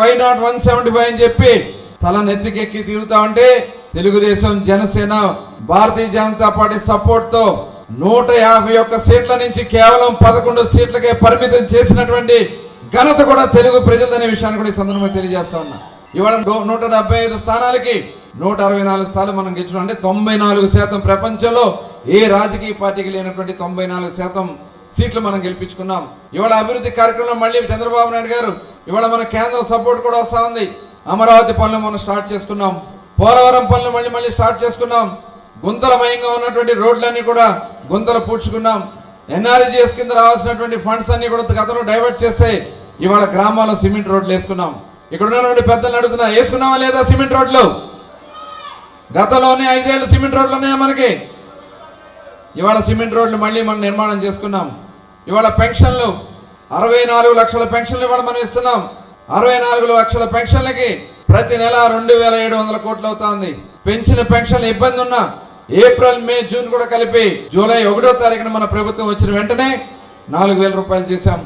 Why not one seventy five అని చెప్పి తల నెత్తికెక్కి తిరుగుతా ఉంటే తెలుగుదేశం జనసేన భారతీయ జనతా పార్టీ సపోర్ట్తో నూట యాభై ఒక్క సీట్ల నుంచి కేవలం పదకొండు సీట్లకే పరిమితం చేసినటువంటి ఘనత కూడా తెలుగు ప్రజలదనే విషయాన్ని కూడా ఈ సందర్భంగా తెలియజేస్తా ఉన్నా. ఇవాళ నూట డెబ్బై ఐదు స్థానాలకి నూట అరవై నాలుగు స్థానాలు మనం గెలిచిన. అంటే తొంభై నాలుగు శాతం ప్రపంచంలో ఏ రాజకీయ పార్టీకి లేనటువంటి తొంభై నాలుగు శాతం సీట్లు మనం గెలిపించుకున్నాం. ఇవాళ అభివృద్ధి కార్యక్రమంలో మళ్ళీ చంద్రబాబు నాయుడు గారు ఇవాళ మన కేంద్ర సపోర్ట్ కూడా వస్తా ఉంది. అమరావతి పనులు మనం స్టార్ట్ చేసుకున్నాం. పోలవరం పనులు మళ్ళీ మళ్ళీ స్టార్ట్ చేసుకున్నాం. గుంతలమయంగా ఉన్నటువంటి రోడ్లన్నీ కూడా గుంతలు పూడ్చుకున్నాం. ఎన్ఆర్జీఎస్ కింద రావాల్సినటువంటి ఫండ్స్ అన్ని కూడా గతంలో డైవర్ట్ చేస్తే ఇవాళ గ్రామాల్లో సిమెంట్ రోడ్లు వేసుకున్నాం. ఇక్కడ ఉన్నటువంటి పెద్దలు అడుగుతున్నా వేసుకున్నావా లేదా సిమెంట్ రోడ్లు? గతంలోనే ఐదేళ్ళు సిమెంట్ రోడ్లు ఉన్నాయా మనకి? ఇవాళ సిమెంట్ రోడ్లు మళ్ళీ మనం నిర్మాణం చేసుకున్నాం. ఇవాళ పెన్షన్లు అరవై నాలుగు లక్షల పెన్షన్లు ఇవాళ మనం ఇస్తున్నాం. అరవై నాలుగు లక్షల పెన్షన్లకి ప్రతి నెల రెండు వేల ఏడు వందల కోట్లు అవుతుంది. పెంచిన పెన్షన్లు ఇబ్బంది ఉన్నా ఏప్రిల్ మే జూన్ కూడా కలిపి జూలై ఒకటో తారీఖున మన ప్రభుత్వం వచ్చిన వెంటనే నాలుగు వేల రూపాయలు చేశాం